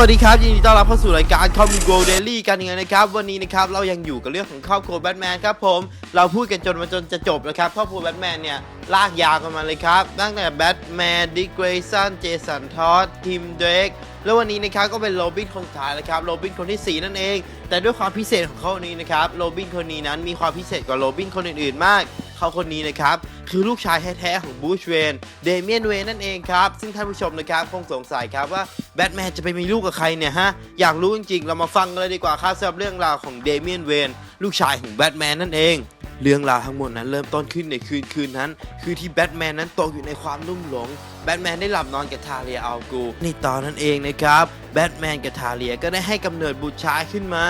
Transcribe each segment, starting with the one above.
วัสดีครับ ยินดีต้อนรับเข้าสู่รายการ Comic Go Daily กันยังไงนะครับ วันนี้นะครับเรายังอยู่กับเรื่องของครอบครัวแบทแมนครับผมเราพูดกันจนมาจนจะจบแล้วครับครอบครัวแบทแมนเนี่ยลากยาวกันมาเลยครับตั้งแต่แบทแมนดิกเกรซันเจสันทอดทีมเดรกแล้ววันนี้นะครับก็เป็นโรบินคนสุดท้ายแล้วครับโรบินคนที่ 4 นั่นเอง แต่ด้วยความพิเศษของเขาวันนี้นะครับโรบินคนนี้นั้นมีความพิเศษกว่าโรบินคนอื่นๆมาก เขาคนนี้นะครับ คือลูกชายแท้ๆของบูชเวนเดเมียนเวนนั่นเองครับ ซึ่งท่านผู้ชมนะครับคงสงสัยครับว่าแบทแมนจะไปมีลูกกับใครเนี่ยฮะ อยากรู้จริงๆ เรามาฟังกันเลยดีกว่าครับสำหรับเรื่องราวของเดเมียนเวนลูกชายของแบทแมนนั่นเองเรื่องราวทั้งหมดนั้นเริ่มต้นขึ้นในคืนคืนนั้น คือที่แบทแมนนั้นตกอยู่ในความลุ่มหลง แบทแมนได้หลับนอนกับทาเลียอัลกูในตอนนั้นเองนะครับ แบทแมนกับทาเลียก็ได้ให้กำเนิดบุตรชายขึ้นมา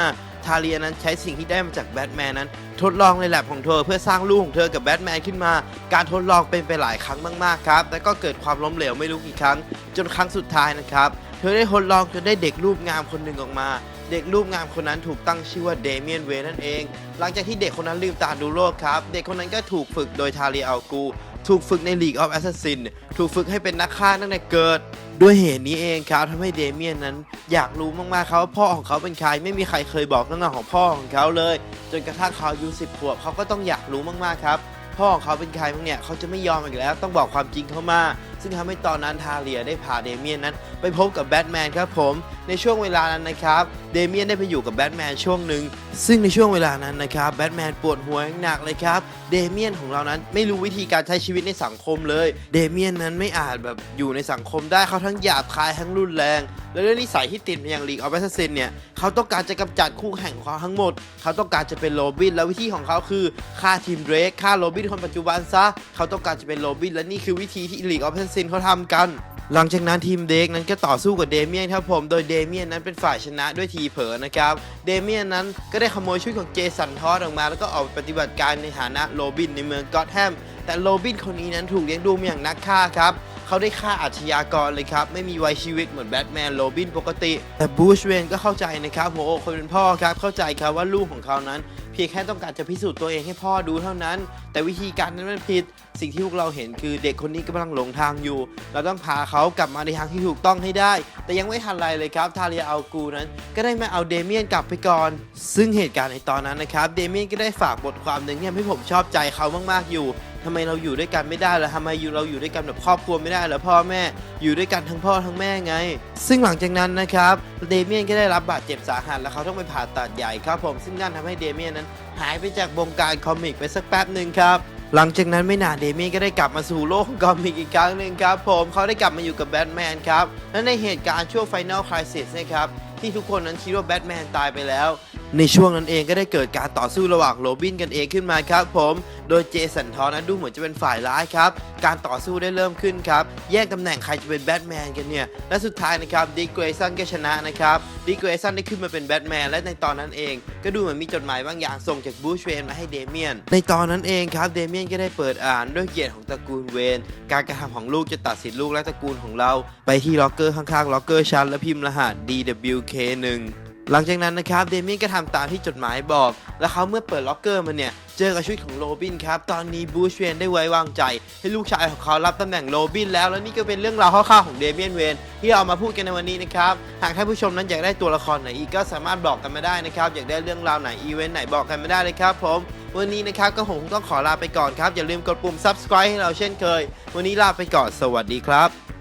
ทาเลียนั้นใช้สิ่งที่ได้มาจากแบทแมนนั้น ทดลองในแลบของเธอเพื่อสร้างลูกของเธอกับแบทแมนขึ้นมา การทดลองเป็นไปหลายครั้งมากๆครับ แต่ก็เกิดความล้มเหลวไม่รู้กี่ครั้ง จนครั้งสุดท้ายนะครับ เธอได้ทดลองจนได้เด็กรูปงามคนหนึ่งออกมา เด็กรูปงามคนนั้นถูกตั้งชื่อว่าเดเมียนเวนั่นเอง หลังจากที่เด็กคนนั้นลืมตาดูโลกครับ เด็กคนนั้นก็ถูกฝึกโดยทาเลียอัลกู ถูกฝึกใน League of Assassin ถูกฝึกให้เป็นนักฆ่าตั้งแต่เกิด ด้วยเหตุนี้เองครับทำให้เดเมียนนั้น อยากรู้มากๆครับว่าพ่อของเขาเป็นใคร ไม่มีใครเคยบอกเรื่องราวของพ่อของเขาเลย จนกระทั่งเขาอายุสิบขวบเขาก็ต้องอยากรู้มากๆครับ พ่อของเขาเป็นใครบ้างเนี่ยเขาจะไม่ยอมอีกแล้ว ต้องบอกความจริงเข้ามา ซึ่งทำให้ตอนนั้นทาเลียได้พาเดเมียนนั้น ไปพบกับแบทแมนครับผมในช่วงเวลานั้นนะครับเดเมียนได้ไปอยู่กับแบทแมนช่วงหนึ่งซึ่งในช่วงเวลานั้นนะครับแบทแมนปวดหัวหนักเลยครับเดเมียนของเรานั้นไม่รู้วิธีการใช้ชีวิตในสังคมเลยเดเมียนนั้นไม่อาจแบบอยู่ในสังคมได้เขาทั้งหยาบคายทั้งรุนแรง และเรื่องนิสัยที่ติดมาอย่างลีกออฟแอสซินเนี่ยเขาต้องการจะกำจัดคู่แข่งของเขาทั้งหมด เขาต้องการจะเป็นโรบินและวิธีของเขาคือฆ่าทีมเดรกฆ่าโรบินคนปัจจุบันซะเขาต้องการจะเป็นโรบินและนี่คือวิธีที่ลีกออฟแอสซินเขาทำกันหลังจากนั้นทีมเด็กนั้นก็ต่อสู้กับเดเมียนครับผม โดยเดเมียนนั้นเป็นฝ่ายชนะด้วยทีเผลอนะครับ เดเมียนนั้นก็ได้ขโมยชุดของเจสันทอสออกมา แล้วก็ออกปฏิบัติการในฐานะโรบินในเมืองกอตแฮม แต่โรบินคนนี้นั้นถูกเลี้ยงดูมาอย่างนักฆ่าครับ เขาได้ฆ่าอาชญากรเลยครับ ไม่มีวัยชีวิตเหมือนแบทแมนโรบินปกติ แต่บูชเวนก็เข้าใจนะครับหัวอกคนเป็นพ่อครับ เข้าใจครับว่าลูกของเขานั้น เพียงแค่ต้องการจะพิสูจน์ตัวเองให้พ่อดูเท่านั้น แต่วิธีการนั้นมันผิด สิ่งที่พวกเราเห็นคือเด็กคนนี้กำลังหลงทางอยู่ เราต้องพาเขากลับมาในทางที่ถูกต้องให้ได้ แต่ยังไม่ทันไรเลยครับทาเลียอัลกูนั้น ก็ได้มาเอาเดเมียนกลับไปก่อน ซึ่งเหตุการณ์ในตอนนั้นนะครับเดเมียนก็ได้ฝากบทความหนึ่งที่ทำให้ผมชอบใจเขามากๆอยู่ ทำไมเราอยู่ด้วยกันไม่ได้ล่ะทำไมอยู่เราอยู่ด้วยกันแบบครอบครัวไม่ได้เหรอพ่อแม่อยู่ด้วยกันทั้งพ่อทั้งแม่ไง ซึ่งหลังจากนั้นนะครับเดเมียนก็ได้รับบาดเจ็บสาหัสแล้วเขาต้องไปผ่าตัดใหญ่ครับผมซึ่งนั่นทำให้เดเมียนนั้น หายไปจากวงการคอมิกไปสักแป๊บหนึ่งครับหลังจากนั้นไม่นานเดเมียนก็ได้กลับมาสู่โลกของคอมิกอีกครั้งหนึ่งครับผมเขาได้กลับมาอยู่กับแบทแมนครับและในเหตุการณ์ช่วง Final Crisis นะครับที่ทุกคนนั้นคิดว่าแบทแมนตายไปแล้ว ในช่วงนั้นเองก็ได้เกิดการต่อสู้ระหว่างโรบินกันเองขึ้นมาครับผม โดยเจสันทอนั้นดูเหมือนจะเป็นฝ่ายร้ายครับ การต่อสู้ได้เริ่มขึ้นครับ แย่งตำแหน่งใครจะเป็นแบทแมนกันเนี่ย และสุดท้ายนะครับดิกเกรซันก็ชนะนะครับดิกเกรซันได้ขึ้นมาเป็นแบทแมนและในตอนนั้นเอง ก็ดูเหมือนมีจดหมายบางอย่างส่งจากบูชเวนมาให้เดเมียน ในตอนนั้นเองครับเดเมียนก็ได้เปิดอ่านด้วยเกียรติของตระกูลเวน การกระทำของลูกจะตัดสินลูกและตระกูลของเรา ไปที่ล็อกเกอร์ข้างๆล็อกเกอร์ชั้นและพิมพ์รหัส DWK1 หลังจากนั้นนะครับเดมี่ก็ทำตามที่จดหมายบอก และเขาเมื่อเปิดล็อกเกอร์มาเนี่ย เจอกับชุดของโรบินครับ ตอนนี้บูชเวนได้ไว้วางใจ ให้ลูกชายของเขารับตำแหน่งโรบินแล้ว และนี่ก็เป็นเรื่องราวคร่าวๆของเดเมียนเวนที่เราเอามาพูดกันในวันนี้นะครับ หากท่านผู้ชมนั้นอยากได้ตัวละครไหนอีกก็สามารถบอกกันมาได้นะครับ อยากได้เรื่องราวไหนอีเวนต์ไหนบอกกันมาได้เลยครับผมวันนี้นะครับก็คงต้องขอลาไปก่อนครับอย่าลืมกดปุ่ม subscribe ให้เราเช่นเคย วันนี้ลาไปก่อนสวัสดีครับ